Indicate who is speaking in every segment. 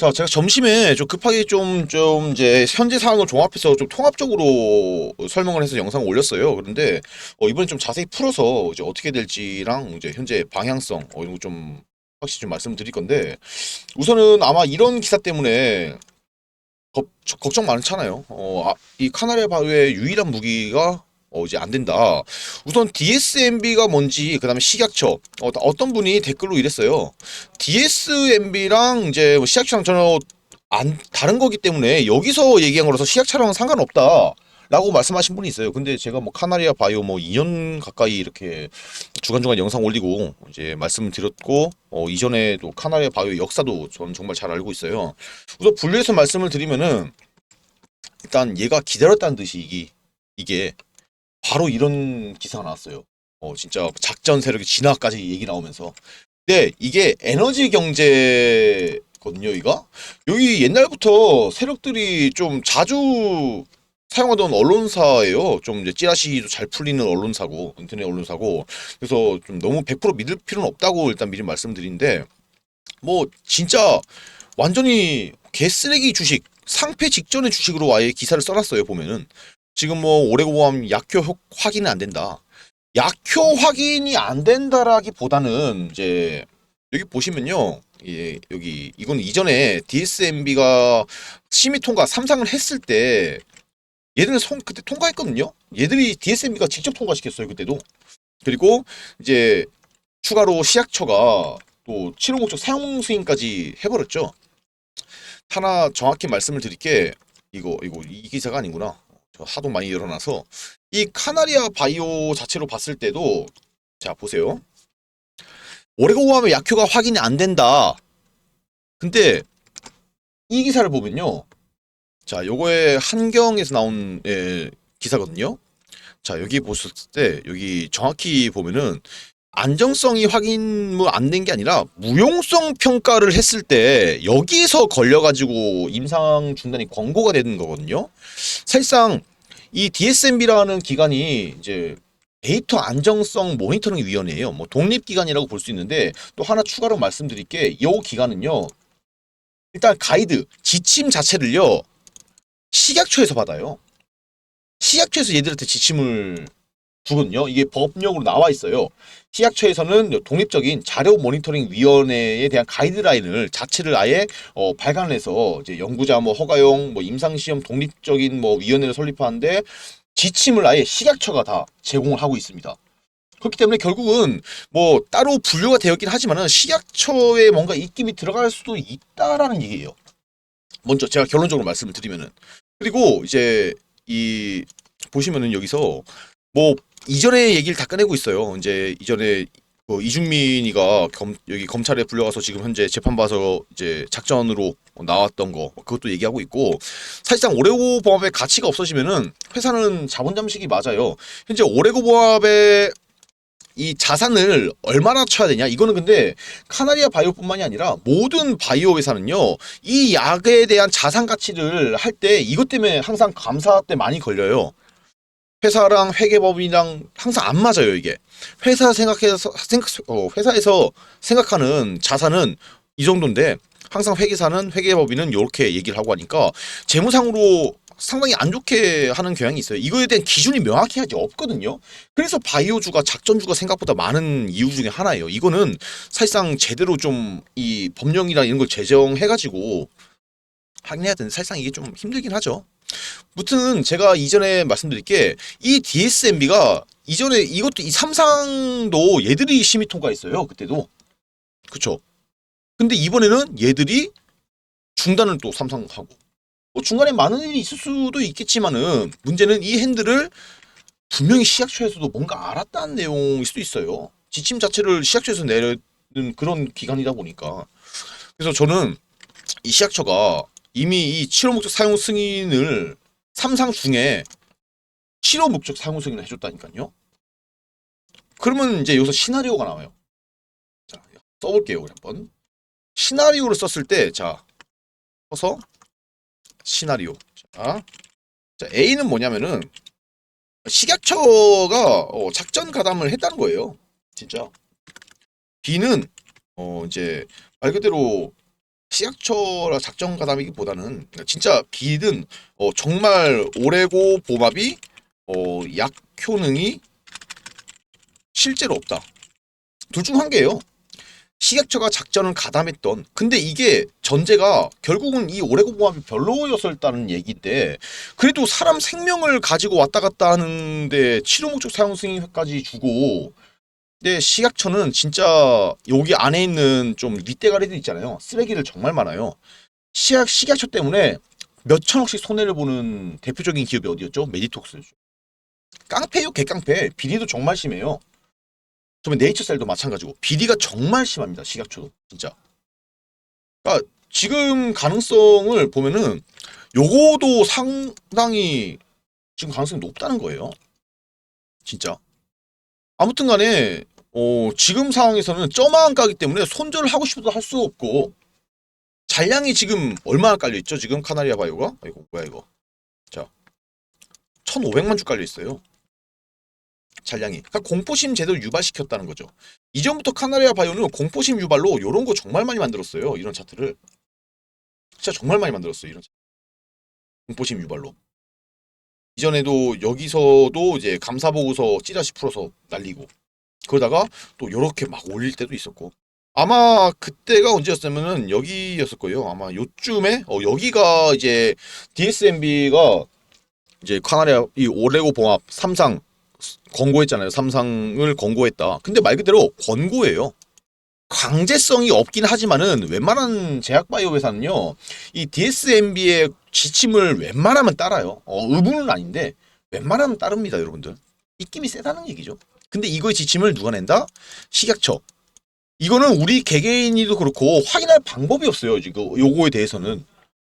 Speaker 1: 자, 제가 점심에 좀 급하게 좀, 좀 이제 현재 상황을 종합해서 좀 통합적으로 설명을 해서 영상을 올렸어요. 그런데 어, 이번에 좀 자세히 풀어서 이제 어떻게 될지랑 이제 현재 방향성 어, 이런 거 좀 확실히 좀 말씀드릴 건데 우선은 아마 이런 기사 때문에 겁- 저- 걱정 많잖아요. 어, 아, 이 카나리아 바위의 유일한 무기가 어, 이제 안 된다. 우선 DSMB가 뭔지 그 다음에 식약처 어, 어떤 분이 댓글로 이랬어요. DSMB랑 이제 뭐 시약처랑 전혀 안 다른 거기 때문에 여기서 얘기한 거라서 시약처랑은 상관없다. 라고 말씀하신 분이 있어요. 근데 제가 뭐 카나리아 바이오 뭐 2년 가까이 이렇게 주간주간 영상 올리고 이제 말씀을 드렸고 어 이전에도 카나리아 바이오 역사도 저는 정말 잘 알고 있어요. 우선 분류해서 말씀을 드리면은 일단 얘가 기다렸다는 뜻이 이게 이게 바로 이런 기사가 나왔어요. 어 진짜 작전 세력의 진화까지 얘기 나오면서 근데 이게 에너지 경제거든요, 이가. 여기 옛날부터 세력들이 좀 자주 사용하던 언론사예요. 좀 이제 찌라시도 잘 풀리는 언론사고, 인터넷 언론사고. 그래서 좀 너무 100% 믿을 필요는 없다고 일단 미리 말씀드리는데, 뭐, 진짜 완전히 개쓰레기 주식, 상패 직전의 주식으로 아예 기사를 써놨어요, 보면은. 지금 뭐, 오레고 보험 약효 효- 확인은 안 된다. 약효 확인이 안 된다라기보다는 이제 여기 보시면요. 예, 여기 이건 이전에 DSMB가 심의 통과 3상을 했을 때 얘들은 성 그때 통과했거든요. 얘들이 DSMB가 직접 통과시켰어요 그때도. 그리고 이제 추가로 시약처가 또 치료 목적 사용 승인까지 해버렸죠. 하나 정확히 말씀을 드릴게 이거 이거 이 기사가 아니구나. 저 하도 많이 일어나서 이 카나리아 바이오 자체로 봤을 때도 자 보세요. 오레고함의 약효가 확인이 안 된다. 근데 이 기사를 보면요. 자, 요거에 한경에서 나온 예, 기사거든요. 자, 여기 보셨을 때 여기 정확히 보면은 안정성이 확인 뭐 안 된 게 아니라 무용성 평가를 했을 때 여기에서 걸려가지고 임상 중단이 권고가 되는 거거든요. 사실상 이 DSMB라는 기관이 이제 데이터 안정성 모니터링 위원회예요. 뭐 독립 기관이라고 볼 수 있는데 또 하나 추가로 말씀드릴 게 이 기관은요. 일단 가이드 지침 자체를요. 식약처에서 받아요. 식약처에서 얘들한테 지침을 주거든요. 이게 법령으로 나와 있어요. 식약처에서는 독립적인 자료 모니터링 위원회에 대한 가이드라인을 자체를 아예 어, 발간해서 이제 연구자 뭐 허가용 뭐 임상 시험 독립적인 뭐 위원회를 설립하는데 지침을 아예 식약처가 다 제공을 하고 있습니다. 그렇기 때문에 결국은 뭐 따로 분류가 되어 있긴 하지만은 식약처에 뭔가 입김이 들어갈 수도 있다라는 얘기예요. 먼저 제가 결론적으로 말씀을 드리면은 그리고 이제 이 보시면은 여기서 뭐 이전에 얘기를 다 꺼내고 있어요. 이제 이전에 뭐 이중민이가 검, 여기 검찰에 불려가서 지금 현재 재판 봐서 이제 작전으로 나왔던 거 그것도 얘기하고 있고 사실상 오레고 보합의 가치가 없어지면은 회사는 자본 잠식이 맞아요. 현재 오레고 보합의 이 자산을 얼마나 쳐야 되냐 이거는 근데 카나리아 바이오뿐만이 아니라 모든 바이오 회사는요 이 약에 대한 자산 가치를 할 때 이것 때문에 항상 감사 때 많이 걸려요 회사랑 회계법이랑 항상 안 맞아요 이게 회사 생각해서 생각 어, 회사에서 생각하는 자산은 이 정도인데 항상 회계사는 회계법인은 이렇게 얘기를 하고 하니까 재무상으로 상당히 안 좋게 하는 경향이 있어요. 이거에 대한 기준이 명확히 하지 없거든요. 그래서 바이오주가 작전주가 생각보다 많은 이유 중에 하나예요. 이거는 사실상 제대로 좀 이 법령이나 이런 걸 제정해가지고 하긴 해야 되는데 사실상 이게 좀 힘들긴 하죠. 무튼 제가 이전에 말씀드릴 게 이 DSMB가 이전에 이것도 이 삼상도 얘들이 심의 통과했어요. 그때도 그쵸. 근데 이번에는 얘들이 중단을 또 삼상하고 뭐 중간에 많은 일이 있을 수도 있겠지만은 문제는 이 핸들을 분명히 시약처에서도 뭔가 알았다는 내용일 수도 있어요. 지침 자체를 시약처에서 내는 그런 기관이다 보니까 그래서 저는 이 시약처가 이미 이 치료 목적 사용 승인을 삼상 중에 치료 목적 사용 승인을 해줬다니까요. 그러면 이제 여기서 시나리오가 나와요. 자 써볼게요. 한번 시나리오를 썼을 때 자 써서 시나리오. 자, 자 A는 뭐냐면은 식약처가 어, 작전 가담을 했다는 거예요. 진짜. B는 어 이제 말 그대로 시약처라 작전 가담이기보다는 진짜 빌은 어, 정말 오레고 보밥이 어, 약 효능이 실제로 없다. 둘 중 한 개예요. 시약처가 작전을 가담했던 근데 이게 전제가 결국은 이 오레고 보합이 별로였었다는 얘기인데 그래도 사람 생명을 가지고 왔다 갔다 하는데 치료 목적 사용 승인까지 주고 근데 시약처는 진짜 여기 안에 있는 좀 윗대가리들 있잖아요. 쓰레기를 정말 많아요. 시약 식약처 때문에 몇 천억씩 손해를 보는 대표적인 기업이 어디였죠? 메디톡스죠. 깡패요 개깡패. 비리도 정말 심해요. 처음에 네이처셀도 마찬가지고 비리가 정말 심합니다 식약처도 진짜. 그러니까 지금 가능성을 보면은 요거도 상당히 지금 가능성이 높다는 거예요. 진짜 아무튼 간에 어, 지금 상황에서는 쩌마한 가기 때문에 손절을 하고 싶어도 할 수 없고 잔량이 지금 얼마나 깔려 있죠? 지금 카나리아 바이오가? 이거 뭐야 이거. 자 1500만 주 깔려 있어요. 잔량이. 그러니까 공포심 제대로 유발시켰다는 거죠. 이전부터 카나리아 바이오는 공포심 유발로 이런 거 정말 많이 만들었어요 이런 차트를. 진짜 정말 많이 만들었어요 이런 차트. 공포심 유발로 이전에도 여기서도 이제 감사 보고서 찌라시 풀어서 날리고 그러다가 또 요렇게 막 올릴 때도 있었고. 아마 그때가 언제였냐면은 여기였을 거예요. 아마 요쯤에 어 여기가 이제 DSMB가 이제 카나리아 이 오레고 봉합 삼상 권고했잖아요. 삼상을 권고했다. 근데 말 그대로 권고예요 강제성이 없긴 하지만은 웬만한 제약바이오 회사는요 이 DSMB의 지침을 웬만하면 따라요 어 의무는 아닌데 웬만하면 따릅니다 여러분들 입김이 세다는 얘기죠 근데 이거의 지침을 누가 낸다? 식약처. 이거는 우리 개개인이도 그렇고 확인할 방법이 없어요. 지금 요거에 대해서는.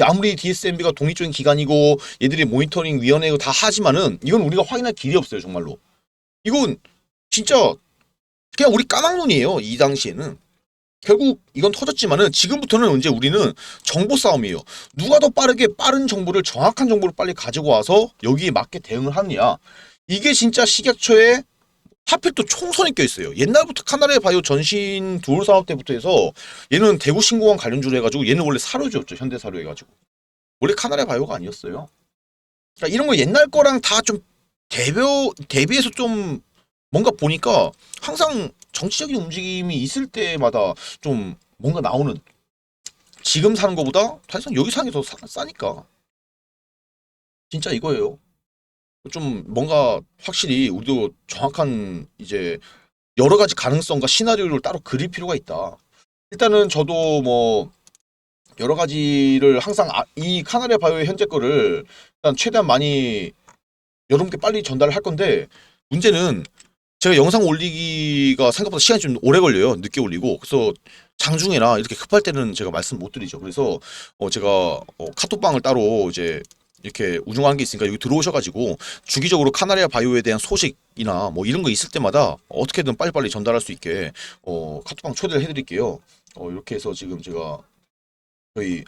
Speaker 1: 아무리 DSMB가 독립적인 기관이고 얘들이 모니터링 위원회고 다 하지만은 이건 우리가 확인할 길이 없어요, 정말로. 이건 진짜 그냥 우리 까막눈이에요. 이 당시에는. 결국 이건 터졌지만은 지금부터는 이제 우리는 정보 싸움이에요. 누가 더 빠르게 빠른 정보를 정확한 정보를 빨리 가지고 와서 여기에 맞게 대응을 하느냐. 이게 진짜 식약처의 하필 또 총선이 껴있어요. 옛날부터 카나리아 바이오 전신 두올 산업 때부터 해서 얘는 대구 신공항 관련주로 해가지고 얘는 원래 사료주였죠. 현대사료 해가지고. 원래 카나리아 바이오가 아니었어요. 그러니까 이런 거 옛날 거랑 다 좀 대비해서 좀 뭔가 보니까 항상 정치적인 움직임이 있을 때마다 좀 뭔가 나오는 지금 사는 거보다 사실상 여기 사는 게 더 싸니까. 진짜 이거예요. 좀 뭔가 확실히 우리도 정확한 이제 여러 가지 가능성과 시나리오를 따로 그릴 필요가 있다. 일단은 저도 뭐 여러 가지를 항상 아- 이 카나리아 바이오의 현재 거를 일단 최대한 많이 여러분께 빨리 전달을 할 건데 문제는 제가 영상 올리기가 생각보다 시간이 좀 오래 걸려요. 늦게 올리고 그래서 장중에나 이렇게 급할 때는 제가 말씀 못 드리죠. 그래서 어 제가 어 카톡방을 따로 이제 이렇게 우중한 게 있으니까 여기 들어오셔가지고 주기적으로 카나리아 바이오에 대한 소식이나 뭐 이런 거 있을 때마다 어떻게든 빨리빨리 전달할 수 있게 어 카톡방 초대를 해드릴게요. 어 이렇게 해서 지금 제가 저희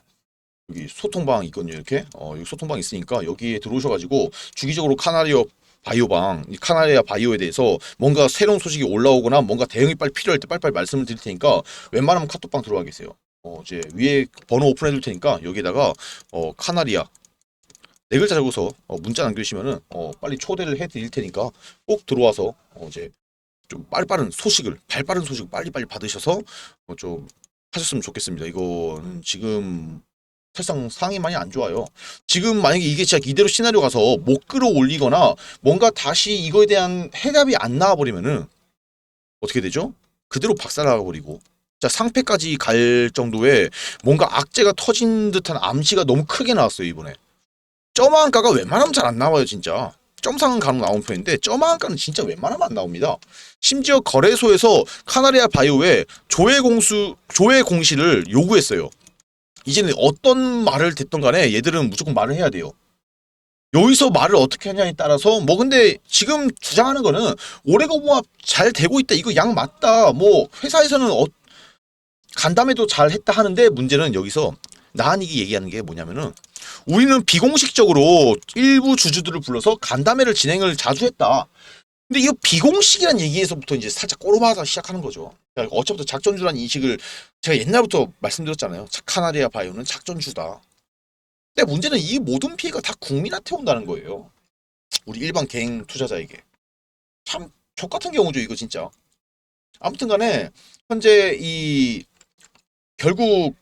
Speaker 1: 여기 소통방 있거든요. 이렇게 어 여기 소통방 있으니까 여기에 들어오셔가지고 주기적으로 카나리아 바이오방, 이 카나리아 바이오에 대해서 뭔가 새로운 소식이 올라오거나 뭔가 대응이 빨리 필요할 때 빨리빨리 말씀을 드릴 테니까 웬만하면 카톡방 들어와 계세요. 어 이제 위에 번호 오픈해 둘 테니까 여기다가 어 카나리아 네 글자 적어서 어, 문자 남겨주시면은 어, 빨리 초대를 해드릴 테니까 꼭 들어와서 어, 이제 좀 빠르빠른 소식을 발빠른 소식을 빨리빨리 받으셔서 어, 좀 하셨으면 좋겠습니다. 이거는 지금 사실상 상황이 많이 안 좋아요. 지금 만약에 이게 진짜 이대로 시나리오 가서 못 끌어올리거나 뭔가 다시 이거에 대한 해답이 안 나와버리면은 어떻게 되죠? 그대로 박살나버리고 자 상패까지 갈 정도의 뭔가 악재가 터진 듯한 암시가 너무 크게 나왔어요 이번에. 점한가가 웬만하면 잘 안 나와요 진짜 점상은 가능 나온 편인데 점한가는 진짜 웬만하면 안 나옵니다 심지어 거래소에서 카나리아 바이오에 조회 공수 조회 공시를 요구했어요 이제는 어떤 말을 듣던 간에 얘들은 무조건 말을 해야 돼요 여기서 말을 어떻게 하냐에 따라서 뭐 근데 지금 주장하는 거는 오레고 봉합 잘 되고 있다 이거 양 맞다 뭐 회사에서는 어, 간담회도 잘 했다 하는데 문제는 여기서 나한이기 얘기하는 게 뭐냐면은 우리는 비공식적으로 일부 주주들을 불러서 간담회를 진행을 자주 했다. 근데 이거 비공식이라는 얘기에서부터 이제 살짝 꼬르마다 시작하는 거죠. 그러니까 어차피 작전주라는 인식을 제가 옛날부터 말씀드렸잖아요. 자, 카나리아 바이오는 작전주다. 근데 문제는 이 모든 피해가 다 국민한테 온다는 거예요. 우리 일반 개인 투자자에게. 참, 족 같은 경우죠, 이거 진짜. 아무튼 간에, 현재 이, 결국,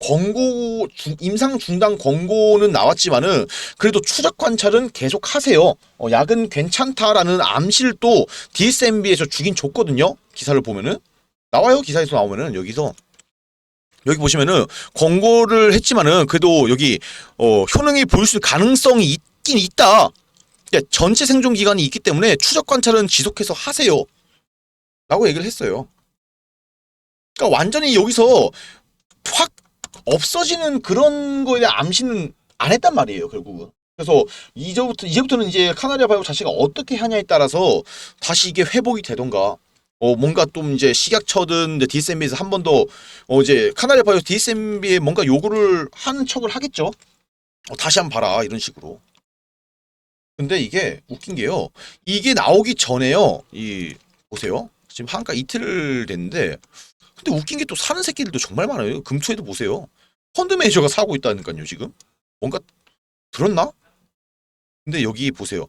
Speaker 1: 권고, 중- 임상 중단 권고는 나왔지만은, 그래도 추적 관찰은 계속 하세요. 어, 약은 괜찮다라는 암실도 DSMB에서 주긴 줬거든요. 기사를 보면은. 나와요, 기사에서 나오면은, 여기서. 여기 보시면은, 권고를 했지만은, 그래도 여기, 어, 효능이 보일 수 있는 가능성이 있긴 있다. 그러니까 전체 생존 기간이 있기 때문에 추적 관찰은 지속해서 하세요. 라고 얘기를 했어요. 그러니까 완전히 여기서 확 없어지는 그런 거에 대한 암시는 안 했단 말이에요, 결국은. 그래서 이제부터 이제부터는 이제 카나리아 바이오 자체가 어떻게 하냐에 따라서 다시 이게 회복이 되던가 어 뭔가 좀 이제 식약처든 이제 DSMB에서 한 번 더 어 이제 카나리아 바이오 DSMB에 뭔가 요구를 하는 척을 하겠죠. 어, 다시 한 번 봐라 이런 식으로. 근데 이게 웃긴 게요. 이게 나오기 전에요. 이 보세요. 지금 한가 이틀 됐는데 근데 웃긴 게 또 사는 새끼들도 정말 많아요. 금투에도 보세요. 펀드 매니저가 사고 있다니까요, 지금. 뭔가 들었나? 근데 여기 보세요.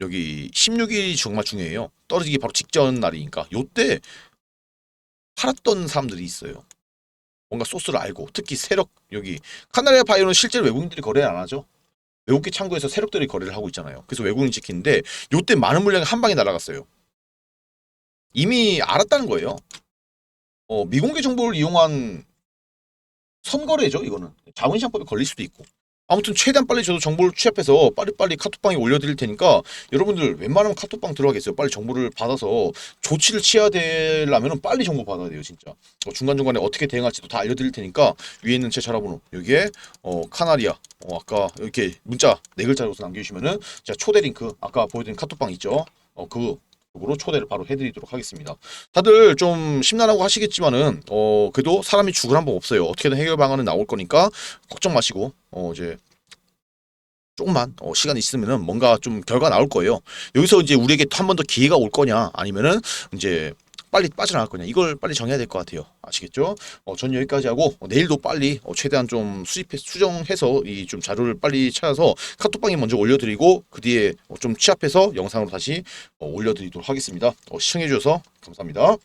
Speaker 1: 여기 16일이 정말 중요해요. 떨어지기 바로 직전 날이니까. 요때 팔았던 사람들이 있어요. 뭔가 소스를 알고 특히 세력 여기 카나리아 바이오는 실제로 외국인들이 거래를 안 하죠. 외국계 창구에서 세력들이 거래를 하고 있잖아요. 그래서 외국인 지키는데 요때 많은 물량이 한 방에 날아갔어요. 이미 알았다는 거예요. 어, 미공개 정보를 이용한 선거래죠, 이거는. 자본시장법에 걸릴 수도 있고. 아무튼 최대한 빨리 저도 정보를 취합해서 빨리빨리 카톡방에 올려드릴 테니까 여러분들 웬만하면 카톡방 들어가겠어요. 빨리 정보를 받아서 조치를 취해야 되려면 빨리 정보 받아야 돼요, 진짜. 어, 중간중간에 어떻게 대응할지도 다 알려드릴 테니까 위에 있는 제 전화번호 여기에 어, 카나리아 어, 아까 이렇게 문자 네 글자로 남겨주시면은 제가 초대 링크 아까 보여드린 카톡방 있죠? 어, 그 으로 초대를 바로 해드리도록 하겠습니다. 다들 좀 심란하고 하시겠지만은 어 그래도 사람이 죽을 한 번 없어요. 어떻게든 해결 방안은 나올 거니까 걱정 마시고 어 이제 조금만 어, 시간 있으면은 뭔가 좀 결과 나올 거예요. 여기서 이제 우리에게 한 번 더 기회가 올 거냐 아니면은 이제 빨리 빠져나갈 거냐 이걸 빨리 정해야 될 것 같아요. 아시겠죠? 어, 전 여기까지 하고 어, 내일도 빨리 어, 최대한 좀 수집해 수정해서 이 좀 자료를 빨리 찾아서 카톡방에 먼저 올려드리고 그 뒤에 어, 좀 취합해서 영상으로 다시 어, 올려드리도록 하겠습니다. 어, 시청해주셔서 감사합니다.